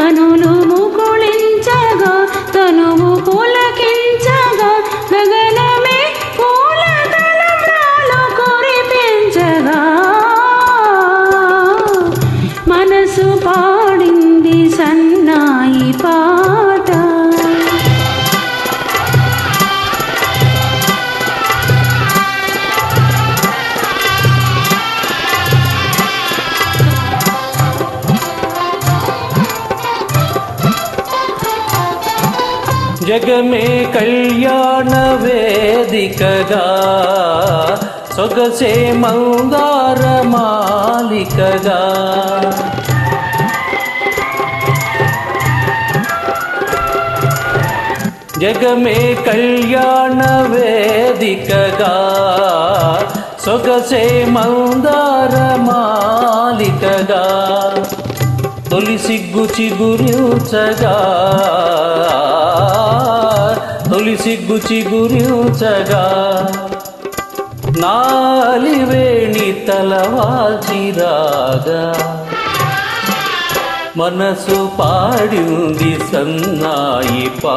కనులు జగమే కళ్యాణ వేదికగా సొగసే మందార మాలికగా. జగమే కళ్యాణ వేదికగా సొగసే మందార మాలికగా. తొలి సిగ్గు చిగురుచగా తొలి సిగ్గు చిగురించగా నాలివేణి తలవాల్చిరాగా మనసు పాడింది సన్నాయి పా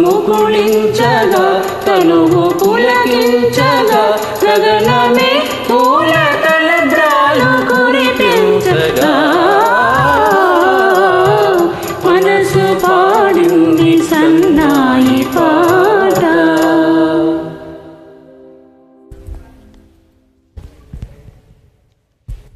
కనులు ముకుళించగా కనువు పులకించగా గగనమే పూల